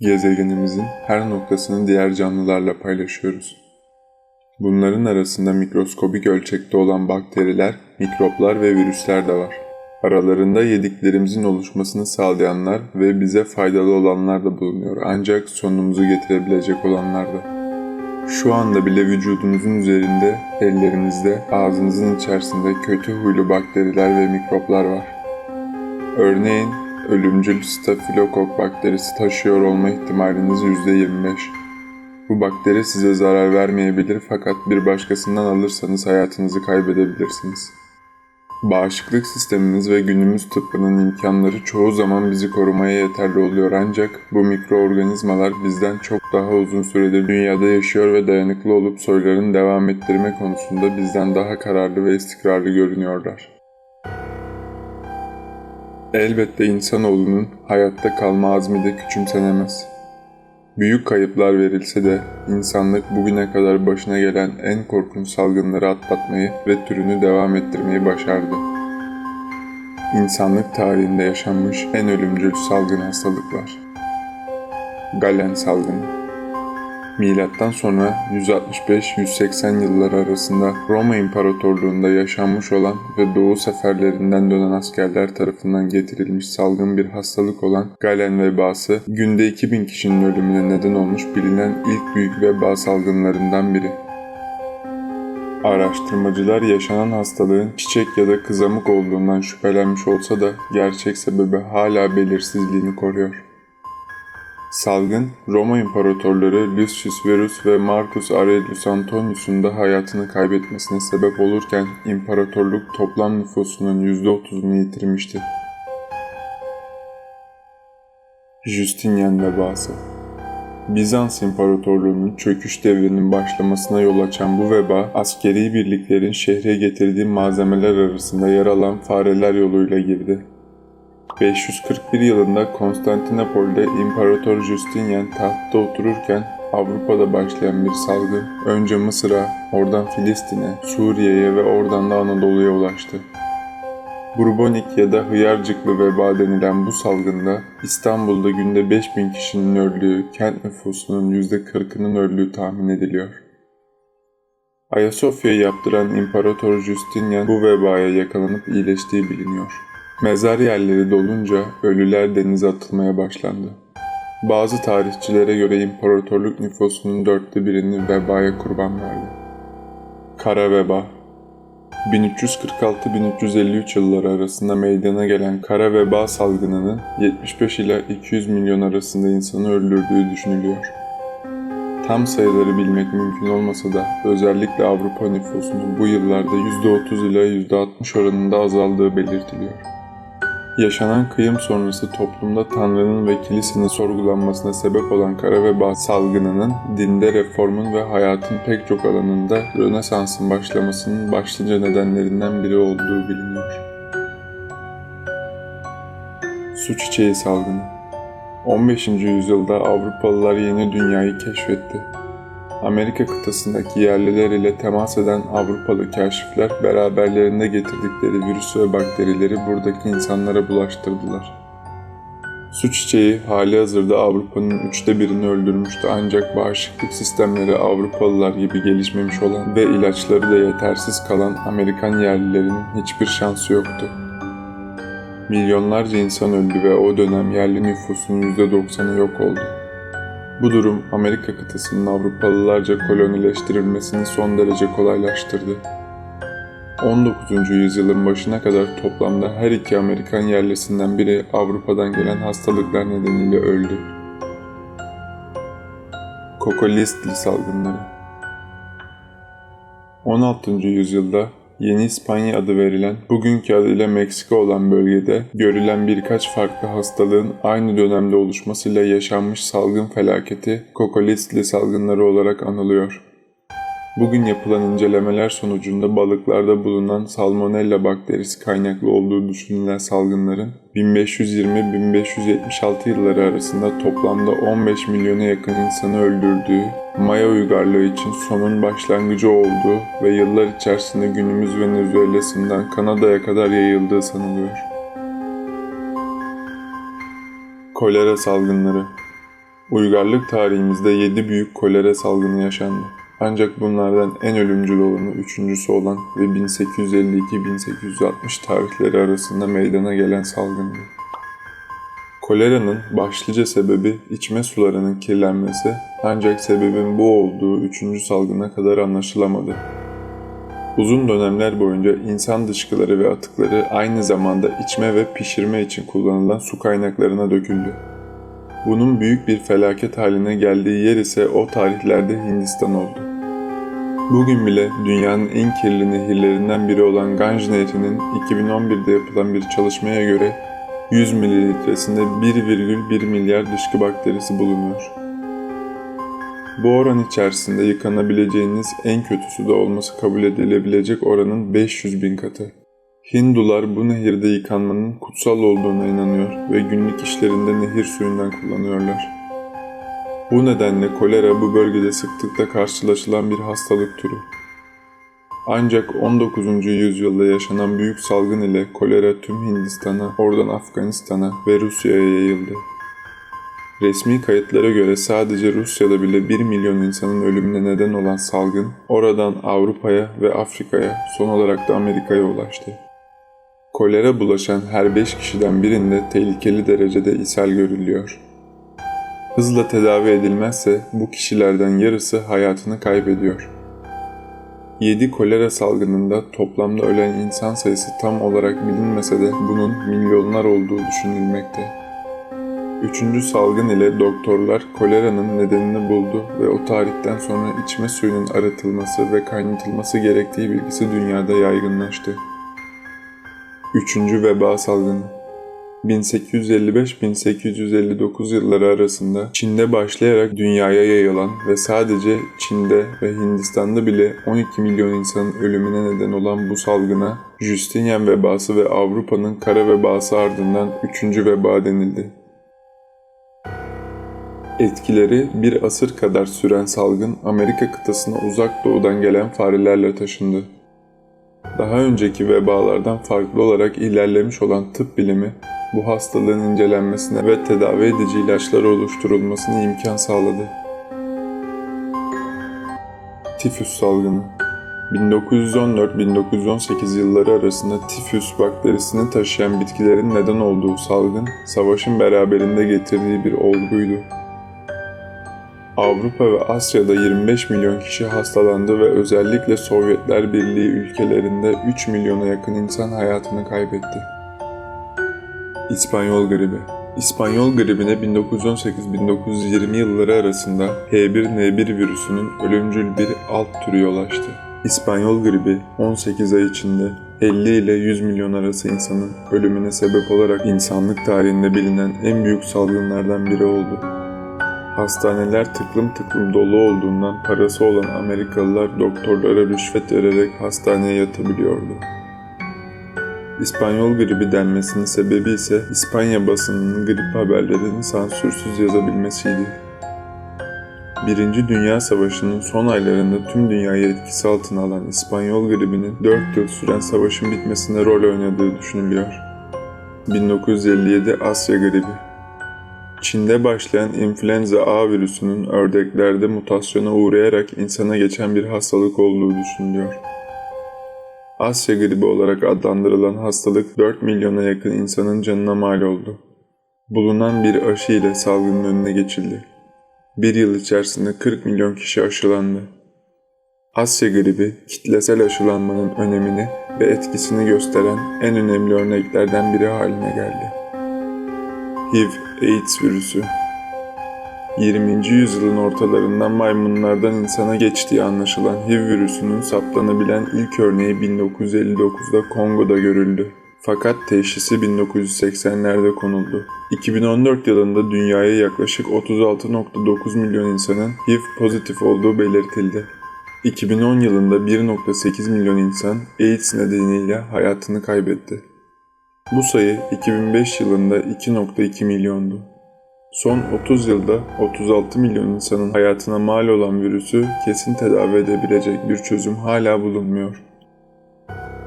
Gezegenimizin her noktasını diğer canlılarla paylaşıyoruz. Bunların arasında mikroskobik ölçekte olan bakteriler, mikroplar ve virüsler de var. Aralarında yediklerimizin oluşmasını sağlayanlar ve bize faydalı olanlar da bulunuyor ancak sonumuzu getirebilecek olanlar da. Şu anda bile vücudunuzun üzerinde, ellerinizde, ağzınızın içerisinde kötü huylu bakteriler ve mikroplar var. Örneğin ölümcül stafilokok bakterisi taşıyor olma ihtimaliniz %25. Bu bakteri size zarar vermeyebilir fakat bir başkasından alırsanız hayatınızı kaybedebilirsiniz. Bağışıklık sistemimiz ve günümüz tıbbının imkanları çoğu zaman bizi korumaya yeterli oluyor ancak bu mikroorganizmalar bizden çok daha uzun süredir dünyada yaşıyor ve dayanıklı olup soylarını devam ettirme konusunda bizden daha kararlı ve istikrarlı görünüyorlar. Elbette insanoğlunun hayatta kalma azmi de küçümsenemez. Büyük kayıplar verilse de insanlık bugüne kadar başına gelen en korkunç salgınları atlatmayı ve türünü devam ettirmeyi başardı. İnsanlık tarihinde yaşanmış en ölümcül salgın hastalıklar. Galen salgını. Milattan sonra 165-180 yılları arasında Roma İmparatorluğu'nda yaşanmış olan ve doğu seferlerinden dönen askerler tarafından getirilmiş salgın bir hastalık olan Galen vebası günde 2000 kişinin ölümüne neden olmuş bilinen ilk büyük veba salgınlarından biri. Araştırmacılar yaşanan hastalığın çiçek ya da kızamık olduğundan şüphelenmiş olsa da gerçek sebebi hala belirsizliğini koruyor. Salgın, Roma İmparatorları Lucius Verus ve Marcus Aurelius Antonius'un da hayatını kaybetmesine sebep olurken imparatorluk toplam nüfusunun %30'unu yitirmişti. Justinian vebası Bizans İmparatorluğu'nun çöküş devrinin başlamasına yol açan bu veba, askeri birliklerin şehre getirdiği malzemeler arasında yer alan fareler yoluyla girdi. 541 yılında Konstantinopol'de İmparator Justinian tahtta otururken Avrupa'da başlayan bir salgın önce Mısır'a, oradan Filistin'e, Suriye'ye ve oradan da Anadolu'ya ulaştı. Burbonik ya da hıyarcıklı veba denilen bu salgında İstanbul'da günde 5000 kişinin öldüğü, kent nüfusunun %40'ının öldüğü tahmin ediliyor. Ayasofya'yı yaptıran İmparator Justinian bu vebaya yakalanıp iyileştiği biliniyor. Mezar yerleri dolunca ölüler denize atılmaya başlandı. Bazı tarihçilere göre imparatorluk nüfusunun dörtte birini vebaya kurban verdi. Kara veba 1346-1353 yılları arasında meydana gelen kara veba salgınının 75 ila 200 milyon arasında insanı öldürdüğü düşünülüyor. Tam sayıları bilmek mümkün olmasa da özellikle Avrupa nüfusunun bu yıllarda %30 ila %60 oranında azaldığı belirtiliyor. Yaşanan kıyım sonrası toplumda Tanrı'nın ve kilisenin sorgulanmasına sebep olan kara veba salgınının dinde reformun ve hayatın pek çok alanında Rönesans'ın başlamasının başlıca nedenlerinden biri olduğu biliniyor. Su çiçeği salgını 15. yüzyılda Avrupalılar yeni dünyayı keşfetti. Amerika kıtasındaki yerliler ile temas eden Avrupalı kaşifler beraberlerinde getirdikleri virüs ve bakterileri buradaki insanlara bulaştırdılar. Su çiçeği hali hazırda Avrupa'nın üçte birini öldürmüştü ancak bağışıklık sistemleri Avrupalılar gibi gelişmemiş olan ve ilaçları da yetersiz kalan Amerikan yerlilerinin hiçbir şansı yoktu. Milyonlarca insan öldü ve o dönem yerli nüfusun %90'ı yok oldu. Bu durum Amerika kıtasının Avrupalılarca kolonileştirilmesini son derece kolaylaştırdı. 19. yüzyılın başına kadar toplamda her iki Amerikan yerlisinden biri Avrupa'dan gelen hastalıklar nedeniyle öldü. Kokolistli salgınları 16. yüzyılda Yeni İspanya adı verilen, bugünkü adıyla Meksika olan bölgede görülen birkaç farklı hastalığın aynı dönemde oluşmasıyla yaşanmış salgın felaketi Kokolistli salgınları olarak anılıyor. Bugün yapılan incelemeler sonucunda balıklarda bulunan salmonella bakterisi kaynaklı olduğu düşünülen salgınların 1520-1576 yılları arasında toplamda 15 milyona yakın insanı öldürdüğü, Maya uygarlığı için sonun başlangıcı olduğu ve yıllar içerisinde günümüz Venezuela'sından Kanada'ya kadar yayıldığı sanılıyor. Kolera salgınları Uygarlık tarihimizde 7 büyük kolera salgını yaşandı. Ancak bunlardan en ölümcül olanı üçüncüsü olan ve 1852-1860 tarihleri arasında meydana gelen salgındı. Koleranın başlıca sebebi içme sularının kirlenmesi ancak sebebin bu olduğu üçüncü salgına kadar anlaşılamadı. Uzun dönemler boyunca insan dışkıları ve atıkları aynı zamanda içme ve pişirme için kullanılan su kaynaklarına döküldü. Bunun büyük bir felaket haline geldiği yer ise o tarihlerde Hindistan oldu. Bugün bile dünyanın en kirli nehirlerinden biri olan Ganj Nehri'nin 2011'de yapılan bir çalışmaya göre 100 mililitresinde 1,1 milyar dışkı bakterisi bulunuyor. Bu oran içerisinde yıkanabileceğiniz en kötüsü de olması kabul edilebilecek oranın 500 bin katı. Hindular bu nehirde yıkanmanın kutsal olduğuna inanıyor ve günlük işlerinde nehir suyundan kullanıyorlar. Bu nedenle kolera bu bölgede sıklıkla karşılaşılan bir hastalık türü. Ancak 19. yüzyılda yaşanan büyük salgın ile kolera tüm Hindistan'a, oradan Afganistan'a ve Rusya'ya yayıldı. Resmi kayıtlara göre sadece Rusya'da bile 1 milyon insanın ölümüne neden olan salgın, oradan Avrupa'ya ve Afrika'ya, son olarak da Amerika'ya ulaştı. Kolera bulaşan her 5 kişiden birinde tehlikeli derecede ishal görülüyor. Hızla tedavi edilmezse bu kişilerden yarısı hayatını kaybediyor. 7 kolera salgınında toplamda ölen insan sayısı tam olarak bilinmese de bunun milyonlar olduğu düşünülmekte. Üçüncü salgın ile doktorlar koleranın nedenini buldu ve o tarihten sonra içme suyunun arıtılması ve kaynatılması gerektiği bilgisi dünyada yaygınlaştı. Üçüncü veba salgını 1855-1859 yılları arasında Çin'de başlayarak dünyaya yayılan ve sadece Çin'de ve Hindistan'da bile 12 milyon insanın ölümüne neden olan bu salgına Justinian vebası ve Avrupa'nın kara vebası ardından 3. veba denildi. Etkileri bir asır kadar süren salgın Amerika kıtasına uzak doğudan gelen farelerle taşındı. Daha önceki vebalardan farklı olarak ilerlemiş olan tıp bilimi bu hastalığın incelenmesine ve tedavi edici ilaçlar oluşturulmasına imkan sağladı. Tifüs salgını 1914-1918 yılları arasında tifüs bakterisini taşıyan bitkilerin neden olduğu salgın, savaşın beraberinde getirdiği bir olguydu. Avrupa ve Asya'da 25 milyon kişi hastalandı ve özellikle Sovyetler Birliği ülkelerinde 3 milyona yakın insan hayatını kaybetti. İspanyol gribi İspanyol gribine 1918-1920 yılları arasında H1N1 virüsünün ölümcül bir alt türü yol açtı. İspanyol gribi 18 ay içinde 50 ile 100 milyon arası insanın ölümüne sebep olarak insanlık tarihinde bilinen en büyük salgınlardan biri oldu. Hastaneler tıklım tıklım dolu olduğundan parası olan Amerikalılar doktorlara rüşvet vererek hastaneye yatabiliyordu. İspanyol gribi denmesinin sebebi ise İspanya basınının grip haberlerini sansürsüz yazabilmesiydi. Birinci Dünya Savaşı'nın son aylarında tüm dünyayı etkisi altına alan İspanyol gribinin 4 yıl süren savaşın bitmesine rol oynadığı düşünülüyor. 1957 Asya gribi Çin'de başlayan influenza A virüsünün ördeklerde mutasyona uğrayarak insana geçen bir hastalık olduğu düşünülüyor. Asya gribi olarak adlandırılan hastalık 4 milyona yakın insanın canına mal oldu. Bulunan bir aşı ile salgının önüne geçildi. Bir yıl içerisinde 40 milyon kişi aşılandı. Asya gribi kitlesel aşılanmanın önemini ve etkisini gösteren en önemli örneklerden biri haline geldi. HIV, AIDS virüsü 20. yüzyılın ortalarından maymunlardan insana geçtiği anlaşılan HIV virüsünün saptanabilen ilk örneği 1959'da Kongo'da görüldü. Fakat teşhisi 1980'lerde konuldu. 2014 yılında dünyaya yaklaşık 36.9 milyon insanın HIV pozitif olduğu belirtildi. 2010 yılında 1.8 milyon insan AIDS nedeniyle hayatını kaybetti. Bu sayı 2005 yılında 2.2 milyondu. Son 30 yılda 36 milyon insanın hayatına mal olan virüsü kesin tedavi edebilecek bir çözüm hala bulunmuyor.